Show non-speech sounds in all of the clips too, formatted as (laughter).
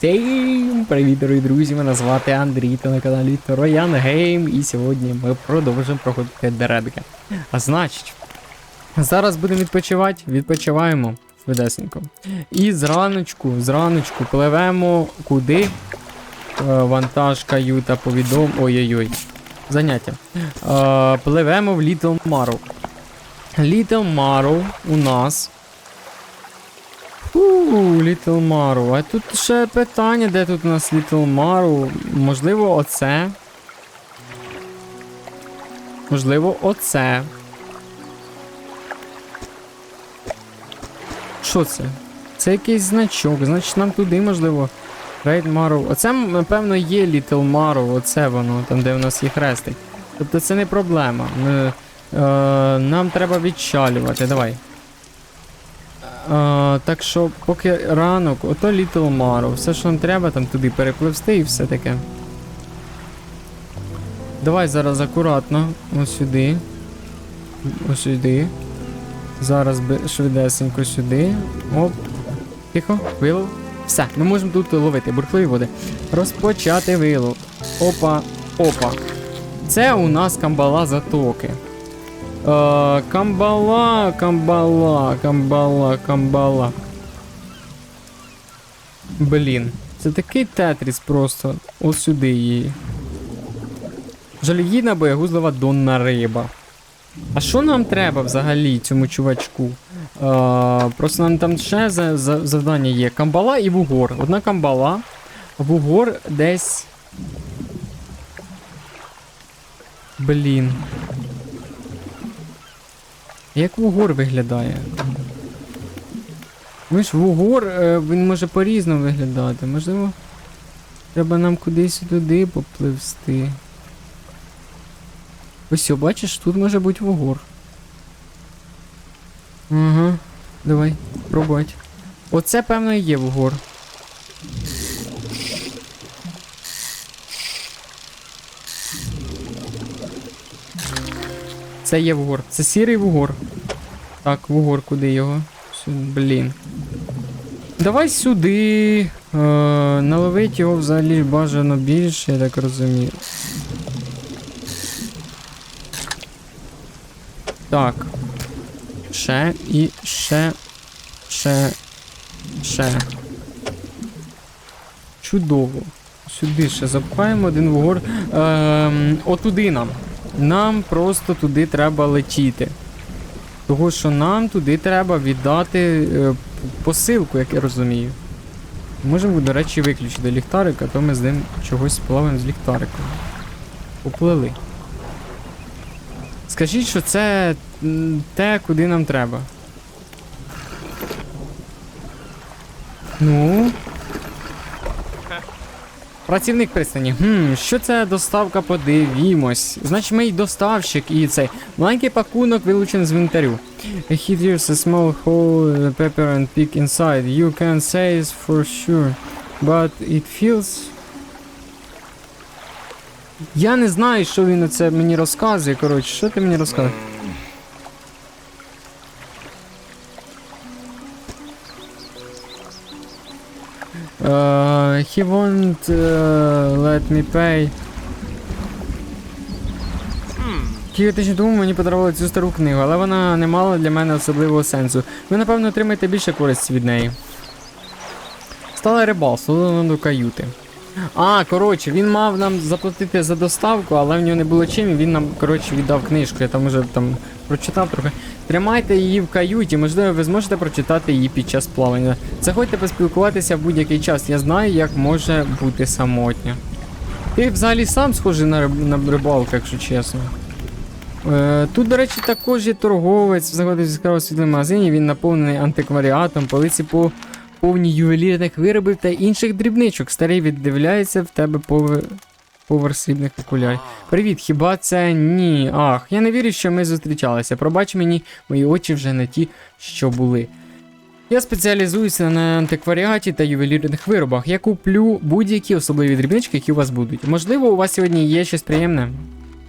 Всім привіт, дорогі друзі! Мене звати Андрій та на каналі Троян Гейм. І сьогодні ми продовжуємо проходити дередки. А значить, зараз будемо відпочивати, відпочиваємо швидесенько. І зраночку, зраночку пливемо куди? Е, Вантаж, каюта, повідом. Ой-ой-ой. Заняття. Е, пливемо в Little Marrow. Little Marrow у нас. Фу, Little Marrow. А тут ще питання, де тут у нас Little Marrow? Можливо, оце. Можливо, оце. Що це? Це якийсь значок, значить нам туди можливо. Рейд Marrow. Оце, напевно, є Little Marrow, оце воно, там де в нас є хрестик. Тобто це не проблема. Е, нам треба відчалювати. Давай. Так що, поки ранок, ото Little Marrow, все, що нам треба, там туди перепливсти і все таке. Давай зараз акуратно, ось сюди. Ось сюди. Зараз швидесенько сюди. Оп. Тихо, вилов. Все, ми можемо тут ловити бурхливі води. Розпочати вилов. Опа, опа. Це у нас камбала затоки. Е, камбала, камбала, камбала, камбала. Блін, це такий тетріс просто. Ось сюди її. Жалюгідна боягузлива донна риба. А що нам треба взагалі цьому чувачку? Е, просто нам там ще за, за, завдання є. Камбала і вугор. Одна камбала, вугор десь. Блін. Як вугор виглядає? Ми ж вугор, е, він може по-різному виглядати. Можливо, треба нам кудись туди попливсти. Ось, бачиш, тут може бути вугор. Ага, давай, пробувати. Оце, певно, і є вугор. Це є вугор. Це сірий вугор. Так, вугор, куди його? Блін. Давай сюди. Е, наловить його взагалі бажано більше, я так розумію. Так. Ще і ще. Ще. Ще. Чудово. Сюди ще запхаємо один вугор. Ем, отуди нам. Нам просто туди треба летіти. Того, що нам туди треба віддати е, посилку, як я розумію. Можемо, до речі, виключити ліхтарик, а то ми з ним чогось плаваємо з ліхтариком. Поплили. Скажіть, що це те, куди нам треба. Ну. Працівник пристані. Хм, що це доставка, подивімось. Значить, мій доставщик і цей маленький пакунок вилучений з інвентарю. He hears a small hole, uh, pepper and pig inside. You can say it's for sure. But it feels. Я не знаю, що він це мені розказує. Коротше, що ти мені розказуєш? Uh, he won't uh, let me pay. Кілька тижнів тому мені подарували цю стару книгу, але вона не мала для мене особливого сенсу. Ви, напевно, отримаєте більше користі від неї. Стала рибалство до каюти. А, коротше, він мав нам заплатити за доставку, але в нього не було чим, і він нам, коротше, віддав книжку. Я там уже там прочитав трохи. Тримайте її в каюті, можливо, ви зможете прочитати її під час плавання. Заходьте поспілкуватися в будь-який час. Я знаю, як може бути самотньо. Ти взагалі сам схожий на, риб... на рибалку, якщо чесно. Е, тут, до речі, також є торговець, заходить з яскравого світло магазині, він наповнений антикваріатом, полиці по повні ювелірних виробів та інших дрібничок. Старий віддивляється в тебе повер... поверх срібних окулярів. Привіт, хіба це ні? Ах, я не вірю, що ми зустрічалися. Пробач мені, мої очі вже не ті, що були. Я спеціалізуюся на антикваріаті та ювелірних виробах. Я куплю будь-які особливі дрібнички, які у вас будуть. Можливо, у вас сьогодні є щось приємне?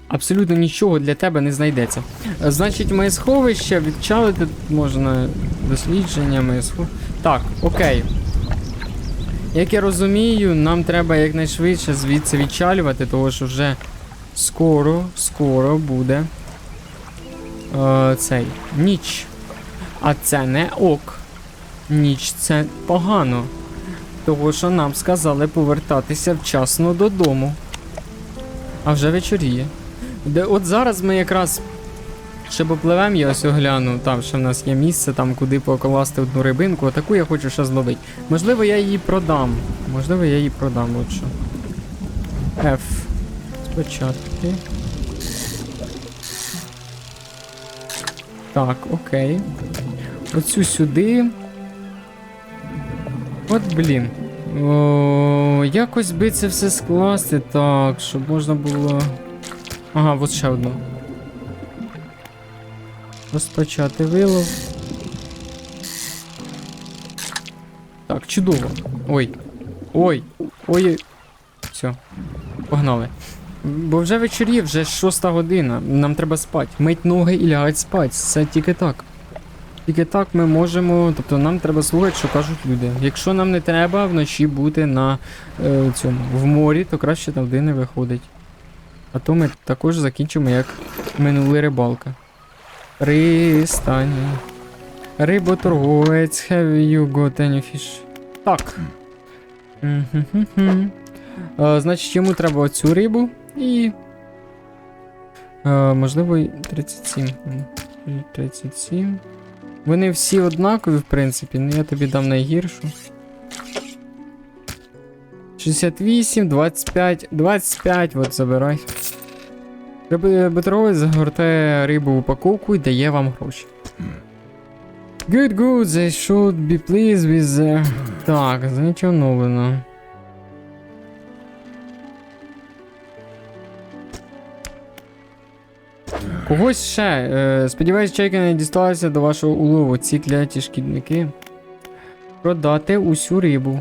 Абсолютно нічого для тебе не знайдеться. Значить, моє сховище відчалити можна дослідження, моє сховище. Так, окей. Як я розумію, нам треба якнайшвидше звідси відчалювати, тому що вже скоро, скоро буде е, цей ніч. А це не ок. Ніч це погано. Того, що нам сказали повертатися вчасно додому. А вже вечоріє. Де от зараз ми якраз ще попливемо, я ось огляну, там ще в нас є місце, там куди покласти одну рибинку, а таку я хочу ще зловити. Можливо, я її продам. Можливо, я її продам що. F. Спочатку. Так, окей. Оцю сюди. От блін. О, якось би це все скласти так, щоб можна було. Ага, от ще одну. Розпочати вилов. Так, чудово. Ой. Ой. Ой. Все. Погнали. Бо вже вечорі, вже шоста година. Нам треба спати. Мить ноги і лягать спати. Це тільки так. Тільки так ми можемо. Тобто нам треба слухати, що кажуть люди. Якщо нам не треба вночі бути на е, цьому в морі, то краще туди не виходить. А то ми також закінчимо, як минули рибалка. Пристані. Риботорговець, have you got any fish? Так. Е, Значить, йому треба оцю рибу і. Е, можливо, і 37. 37. Вони всі однакові, в принципі, ну я тобі дам найгіршу. 68, 25, 25, от забирай. Риботорговець загортає рибу в упаковку і дає вам гроші. Good, good, they should be pleased with the... Так, нічого нового. Когось ще. Е, сподіваюсь, чайка не дісталася до вашого улову. Ці кляті шкідники. Продати усю рибу.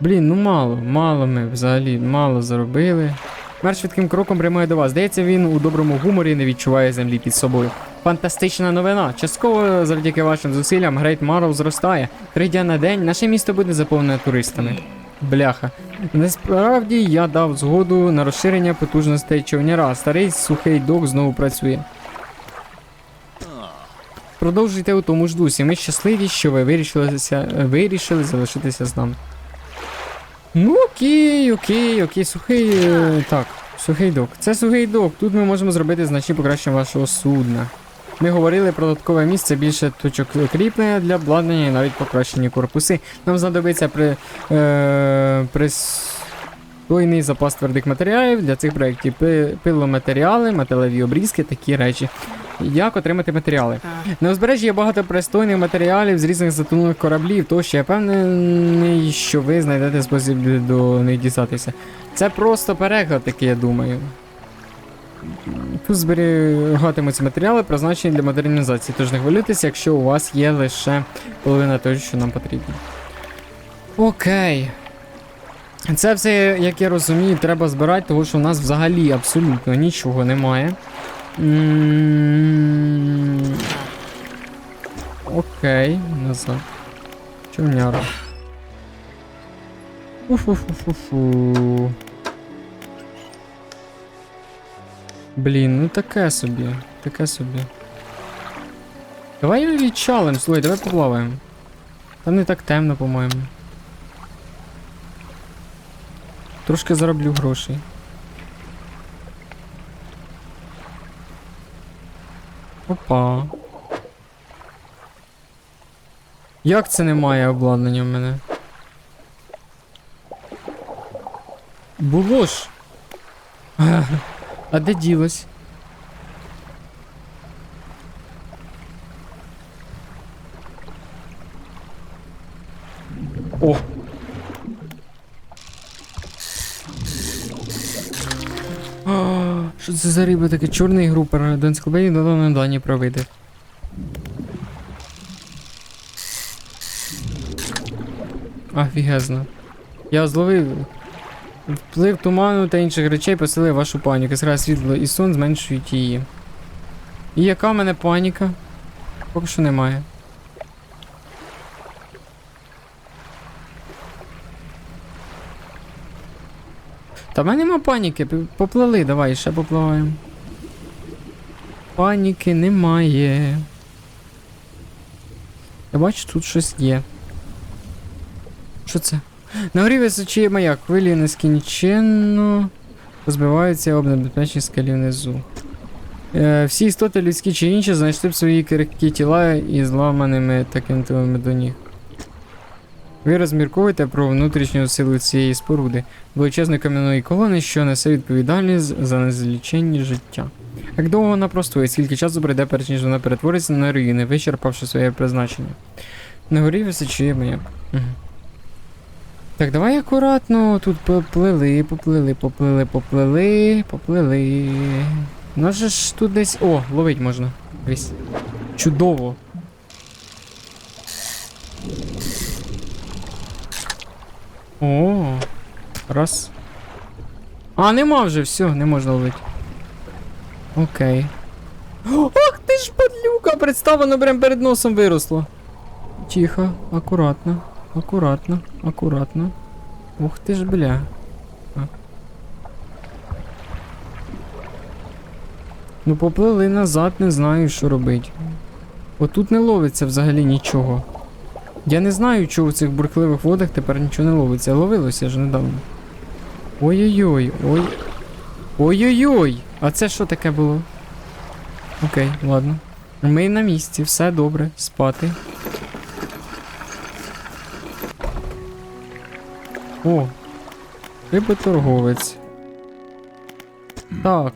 Блін, ну мало, мало ми взагалі, мало заробили. Мер швидким кроком прямує до вас. Здається, він у доброму гуморі не відчуває землі під собою. Фантастична новина. Частково завдяки вашим зусиллям Грейт Марл зростає. Три дня на день наше місто буде заповнене туристами. Бляха. Насправді я дав згоду на розширення потужностей човняра. Старий сухий док знову працює. Продовжуйте у тому ж дусі. Ми щасливі, що ви вирішилися, вирішили залишитися з нами. Ну окей, окей, окей, сухий. е, Так, сухий док. Це сухий док. Тут ми можемо зробити значні покращення вашого судна. Ми говорили про додаткове місце, більше точок кріплення для обладнання і навіть покращені корпуси. Нам знадобиться при, е, пристойний запас твердих матеріалів для цих проєктів. Пиломатеріали, металеві обрізки, такі речі. Як отримати матеріали? На узбережжі є багато пристойних матеріалів з різних затонулих кораблів, тощо я певний, що ви знайдете спосіб до них дістатися. Це просто переклад такий, я думаю. Тут зберігатимуться матеріали, призначені для модернізації, тож не хвилюйтеся, якщо у вас є лише половина того, що нам потрібно. Окей. Це все, як я розумію, треба збирати, тому що в нас взагалі абсолютно нічого немає. Окей, назад. Човняра. Уфу-фу-фу-фу. Блін, ну таке собі. Таке собі. Давай відчалим, слухай, давай поплаваємо. Там не так темно, по-моєму. Трошки зароблю грошей. Опа. Як це немає обладнання в мене? Було ж. А де ділось? Це за риба таке? Чорний групер до енциклопедії додано дані про види. Офігезно. Я зловив. Вплив туману та інших речей посилив вашу паніку. Яскраве світло і сон зменшують її. І яка в мене паніка? Поки що немає. Та в мене нема паніки, поплили, давай, ще попливаємо. Паніки немає. Я бачу, тут щось є. Що це? На горі височіє маяк, хвилі нескінченно розбиваються об небезпечні скалі внизу. Е, всі істоти людські чи інші знайшли б свої крихкі тіла і зламаними та кинутими до ніг. Ви розмірковуєте про внутрішню силу цієї споруди, величезної кам'яної колони, що несе відповідальність за незліченні життя. Як довго вона простоїть, скільки часу пройде, перш ніж вона перетвориться на руїни, вичерпавши своє призначення. На горі височіє маяк. Угу. Так, давай акуратно тут поплили, поплили, поплили, поплили, поплили. У ж тут десь. О, ловить можна. Дивись. Чудово. О, раз. А, нема вже, все, не можна ловити. Окей. Ох ти ж падлюка! Представ, воно прям перед носом виросло. Тихо, акуратно, акуратно, акуратно. Ух ти ж, бля. А. Ну поплили назад, не знаю, що робить. Отут не ловиться взагалі нічого. Я не знаю, чого в цих бурхливих водах тепер нічого не ловиться. Ловилося ж недавно. Ой-ой-ой, ой. Ой-ой-ой! А це що таке було? Окей, ладно. Ми на місці, все добре, спати. О, риботорговець. Так.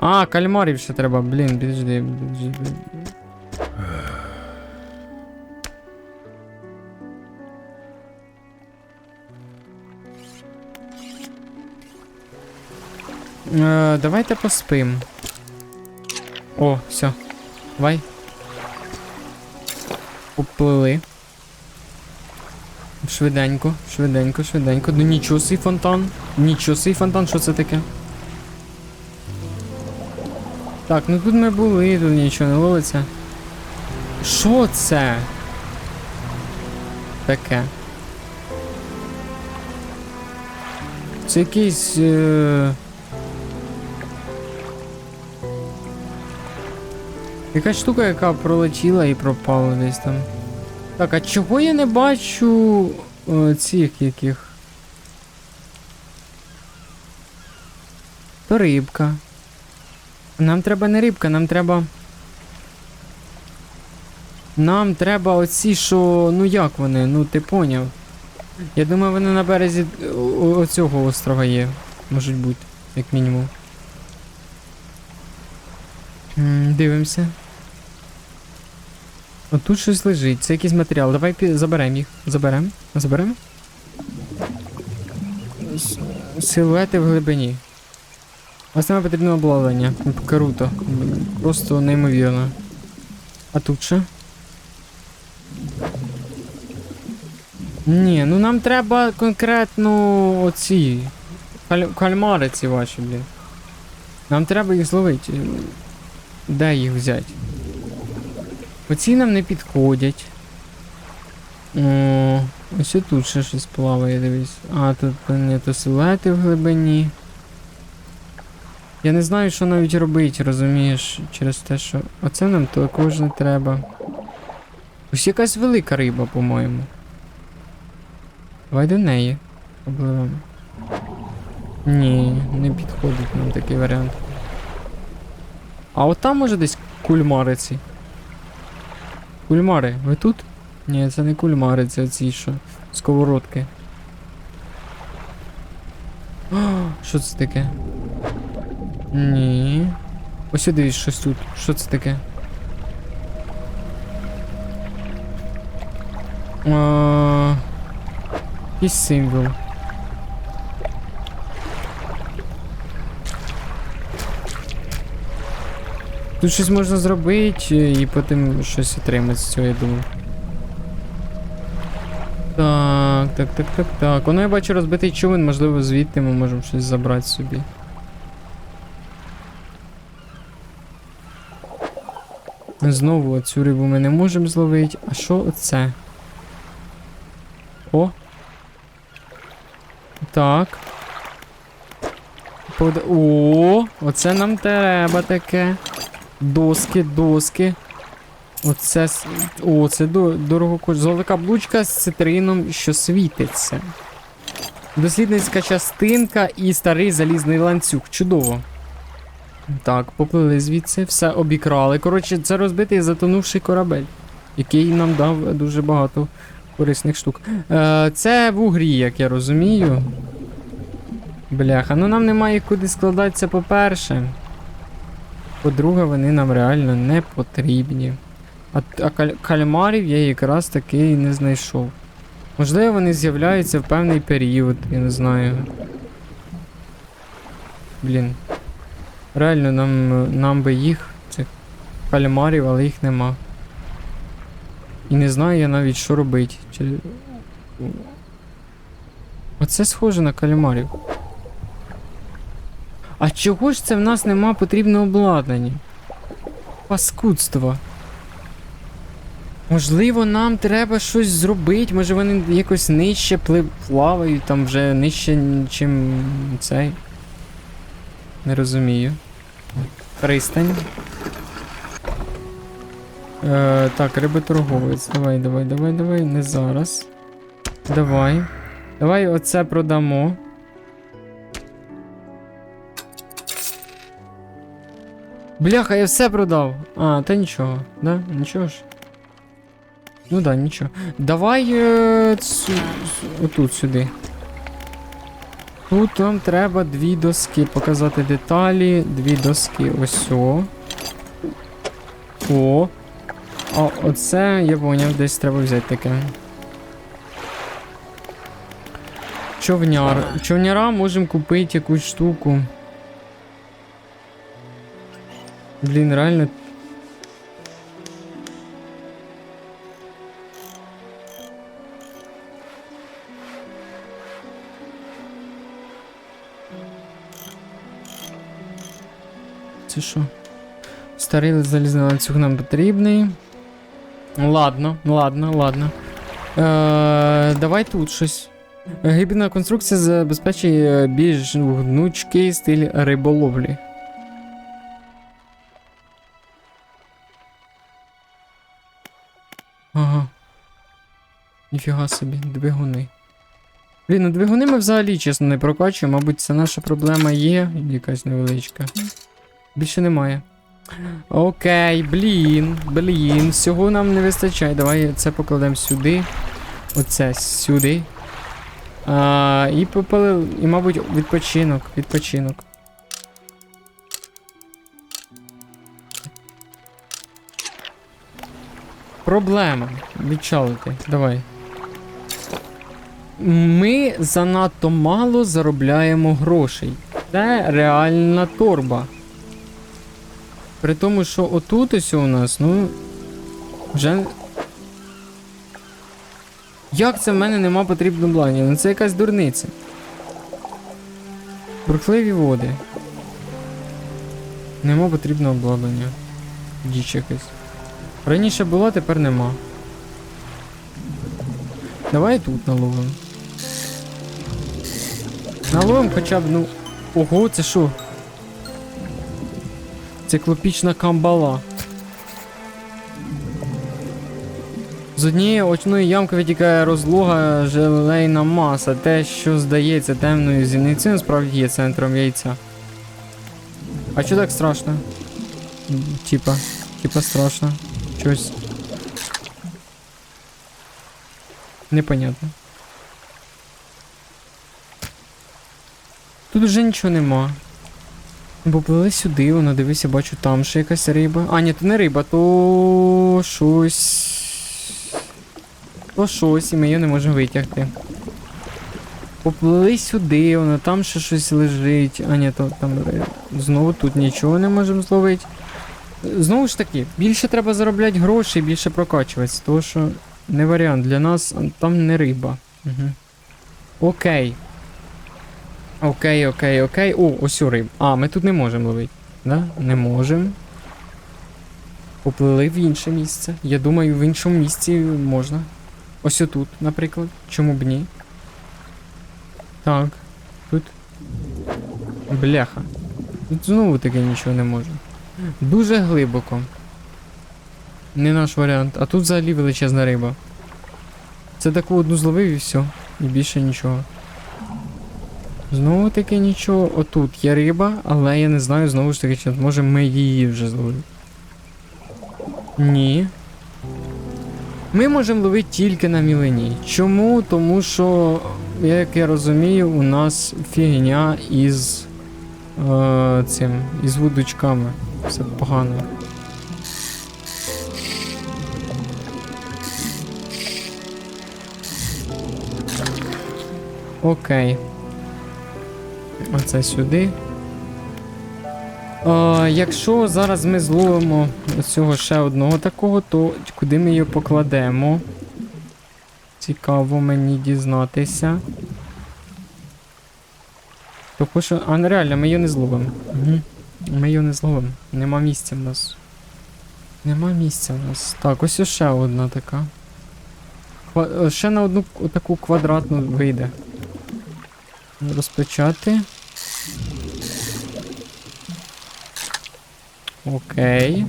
А, кальмарів ще треба, блін, підожди, підожди. Е, давайте поспим. О, все. Давай. Поплили. Швиденько, швиденько, швиденько. Ну нічого сей фонтан. Нічого сей фонтан, що це таке? Так, ну тут ми були, тут нічого не ловиться. Що це? Таке. Це якийсь. Е... Якась штука, яка пролетіла і пропала десь там. Так, а чого я не бачу е, цих яких? То рибка. Нам треба не рибка, нам треба. Нам треба оці, що. Ну як вони? Ну ти поняв. Я думаю, вони на березі е, оцього острова є. Можуть бути, як мінімум. Дивимося. От тут щось лежить, це якийсь матеріал. Давай заберемо їх. Заберемо? Заберемо? Силуети в глибині. Ось нам потрібно обладнання. Круто. Просто неймовірно. А тут що? Ні, ну нам треба конкретно оці. Каль- кальмари ці ваші, блін. Нам треба їх зловити. Де їх взяти? Оці нам не підходять. О, ось тут ще щось плаває, дивись. А, тут не то силуети в глибині. Я не знаю, що навіть робити, розумієш, через те, що. Оце нам також не треба. Ось якась велика риба, по-моєму. Давай до неї. Попливемо. Ні, не підходить нам такий варіант. А от там може десь кульмари ці. Кульмари, ви тут? Ні, це не кульмари, це ці що. Сковородки. О, що це таке? Ні. Ось дивись, щось тут. Що це таке? Якийсь символ. Тут щось можна зробити і потім щось отримати з цього, я думаю. Так, так, так, так, так. Воно я бачу розбитий човен, можливо, звідти ми можемо щось забрати собі. Знову цю рибу ми не можемо зловити. А що оце? О! Так. Под... О, оце нам треба таке. Доски, доски. Оце. О, це дорого коштує. Золота блучка з цитрином, що світиться. Дослідницька частинка і старий залізний ланцюг. Чудово. Так, поплили звідси, все обікрали. Коротше, це розбитий затонувший корабель, який нам дав дуже багато корисних штук. Е, це в угрі, як я розумію. Бляха, ну нам немає куди складатися, по-перше. По-друге, вони нам реально не потрібні. А, а каль- кальмарів я якраз таки і не знайшов. Можливо, вони з'являються в певний період, я не знаю. Блін. Реально, нам, нам би їх, цих кальмарів, але їх нема. І не знаю я навіть, що робити. Чи... Оце схоже на кальмарів. А чого ж це в нас нема потрібного обладнання? Паскудство. Можливо, нам треба щось зробити, може вони якось нижче плавають, там вже нижче, чим цей. Не розумію. Пристань. Е, так, риботорговець. Давай, давай, давай, давай. Не зараз. Давай. Давай оце продамо. Бляха, я все продав. А, та нічого, да? Нічого ж. Ну да, нічого. Давай е, цю, отут сюди. Тут нам треба дві доски. Показати деталі. Дві доски. Ось о. О. А оце я поняв, десь треба взяти таке. Човняр. Човняра можемо купити якусь штуку. Блін, реально. Це що? Старий залізний ланцюг нам потрібний. Ладно, ладно, ладно. Е, давай тут щось. Гібридна конструкція забезпечує більш гнучкий стиль риболовлі. Ніфіга собі, двигуни. Блін, ну двигуни ми взагалі, чесно, не прокачуємо. Мабуть, це наша проблема є, якась невеличка. Більше немає. Окей, блін, блін, всього нам не вистачає. Давай це покладемо сюди. Оце сюди. А, і попали. І, мабуть, відпочинок. Відпочинок. Проблема. Відчалити. Давай. Ми занадто мало заробляємо грошей. Це реальна торба. При тому, що отут ось у нас, ну. Вже. Як це в мене нема потрібного блані? Ну це якась дурниця. Бурхливі води. Нема потрібного обладнання. Діч якась. Раніше було, тепер нема. Давай тут наловимо. Наловимо хоча б, ну. Ого, це що? Циклопічна камбала. З однієї очної ямки витікає розлога желейна маса. Те, що здається темною зіницею, насправді є центром яйця. А що так страшно? Типа, типа страшно. Щось. Непонятно. Тут вже нічого нема. Поплили сюди, воно дивися, бачу, там ще якась риба. А, ні, то не риба, то щось. То щось, і ми її не можемо витягти. Поплили сюди, воно там ще щось лежить. А, ні, то там знову тут нічого не можемо зловити. Знову ж таки, більше треба заробляти грошей, більше прокачуватися, тому що не варіант для нас, там не риба. Угу. Окей. Окей, окей, окей. О, ось у риб. А, ми тут не можемо ловити. Да? Не можемо. Поплили в інше місце. Я думаю, в іншому місці можна. Ось отут, наприклад. Чому б ні? Так. Тут. Бляха. Тут знову таки нічого не можу. Дуже глибоко. Не наш варіант. А тут взагалі величезна риба. Це таку одну зловив і все. І більше нічого. Знову таки нічого. Отут є риба, але я не знаю знову ж таки, чи може ми її вже зловили. Ні. Ми можемо ловити тільки на мілині. Чому? Тому що, як я розумію, у нас фігня із е, цим, із вудочками. Все погано. Окей. Оце сюди. А, якщо зараз ми зловимо цього ще одного такого, то куди ми його покладемо? Цікаво мені дізнатися. Тому що. А, ну реально, ми його не зловимо. Угу. Ми його не зловимо. Нема місця в нас. Нема місця в нас. Так, ось ще одна така. Е, Ще на одну таку квадратну вийде. Розпочати. Окей.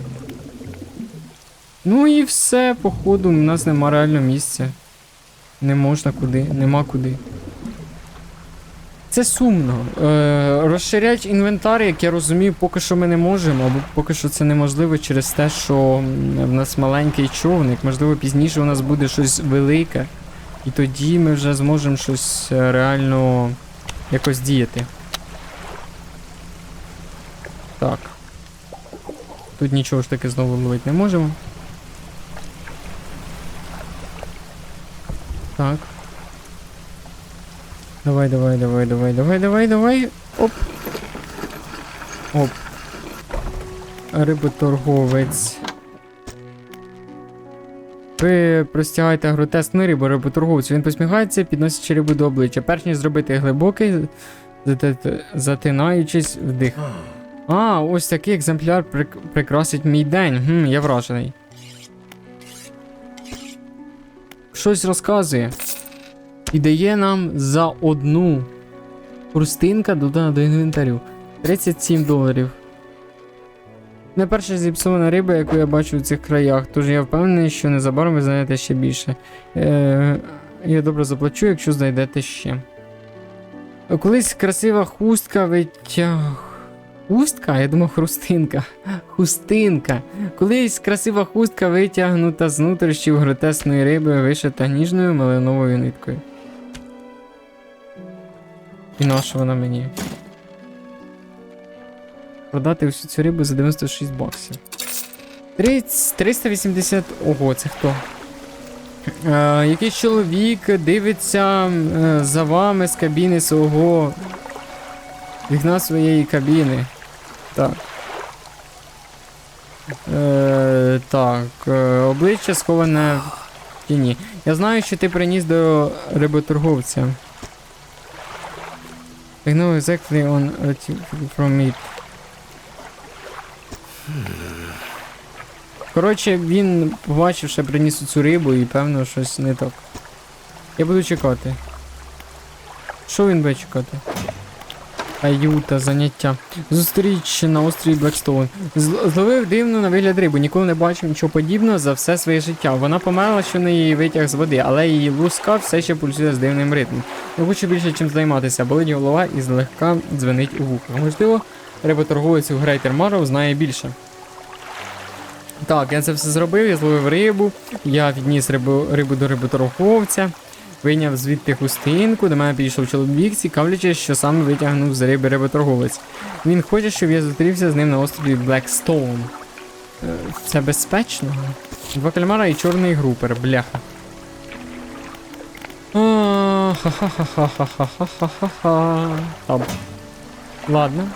Ну і все, походу, у нас нема реально місця. Не можна куди, нема куди. Це сумно. Е, розширяти інвентар, як я розумію, поки що ми не можемо, або поки що це неможливо через те, що в нас маленький човник. Можливо, пізніше у нас буде щось велике. І тоді ми вже зможемо щось е, реально якось діяти. Так. Тут нічого ж таки знову ловити не можемо. Так. Давай, давай, давай, давай, давай, давай, давай. Оп. Оп. Риботорговець. Ви простягаєте гротесну рибу риботорговцю. Він посміхається, підносячи рибу до обличчя. Перш ніж зробити глибокий, затинаючись вдих. А, ось такий екземпляр прик- прикрасить мій день. Хм, я вражений. Щось розказує. І дає нам за одну хрустинка додана до інвентарю. 37 доларів. Не перша зіпсована риба, яку я бачу в цих краях, тож я впевнений, що незабаром ви знайдете ще більше. Е, я добре заплачу, якщо знайдете ще. Колись красива хустка витяг. Хустка? Я думав, хрустинка. (laughs) Хустинка. Колись красива хустка витягнута з нутрощів гротесної риби, вишита ніжною малиновою ниткою. І на що вона мені? Продати всю цю рибу за 96 баксів. 30, 380. Ого, це хто? Е, якийсь чоловік дивиться е, за вами з кабіни свого. Вікна своєї кабіни. Так. Е, так. Е, обличчя сховане в тіні. Я знаю, що ти приніс до риботорговця. I know exactly on from it. Коротше, він побачив, що я приніс цю рибу і певно щось не так. Я буду чекати. Що він буде чекати? Аюта, заняття. Зустріч на острові Блекстоун. Зловив дивну на вигляд рибу, ніколи не бачив нічого подібного за все своє життя. Вона померла, що на її витяг з води, але її луска все ще пульсує з дивним ритмом. Я хочу більше чим займатися, болить голова і злегка дзвенить у вухах. Можливо, риботорговець у Грейтер Марроу знає більше. Так, я це все зробив, я зловив рибу, я відніс рибу, рибу до риботорговця, вийняв звідти хустинку, до мене підійшов чоловік, цікавлячись, що саме витягнув з риби риботорговець. Він хоче, щоб я зустрівся з ним на острові Блекстоун. Це безпечно? Два кальмара і чорний групер, бляха. А, Ха-ха-ха-ха-ха-ха-ха-ха. Ладно.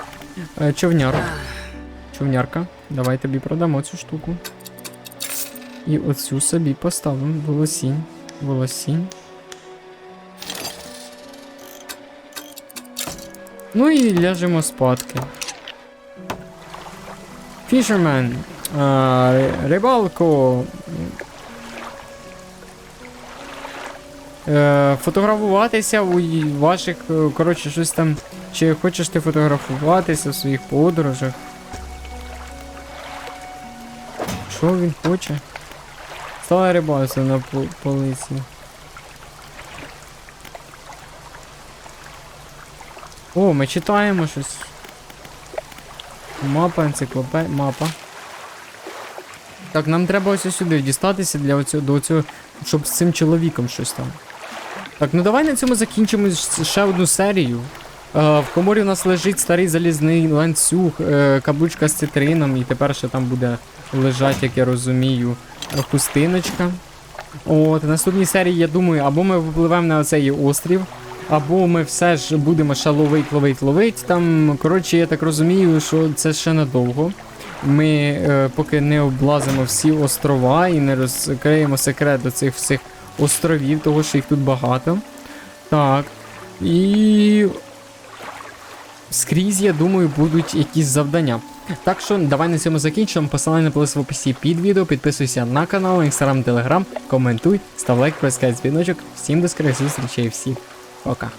Е, Човняр. Човнярка. Давай тобі продамо цю штуку. І оцю собі поставимо. Волосінь. Волосінь. Ну і ляжемо спадки. Фішермен. А, ри- рибалко. Е, фотографуватися у ваших, е, коротше, щось там Чи хочеш ти фотографуватися в своїх подорожах? Що він хоче? Стала рибалася на полиці. О, ми читаємо щось. Мапа, енциклопедія, мапа. Так, нам треба ось сюди дістатися для оцього, до цього, щоб з цим чоловіком щось там. Так, ну давай на цьому закінчимо ще одну серію. Е, в коморі у нас лежить старий залізний ланцюг, е, каблучка з цитрином, і тепер ще там буде лежать, як я розумію, хустиночка. От, наступній серії, я думаю, або ми випливемо на цей острів, або ми все ж будемо ще ловить, ловить, ловить. Там, коротше, я так розумію, що це ще надовго. Ми е, поки не облазимо всі острова і не розкриємо секрет до цих всіх островів, того що їх тут багато. Так. І. Скрізь, я думаю, будуть якісь завдання. Так що давай на цьому закінчимо. Посилання на плес в описі під відео. Підписуйся на канал, інстаграм, телеграм, коментуй, став лайк, прискай дзвіночок. Всім до скорих зустрічей, всіх. Пока.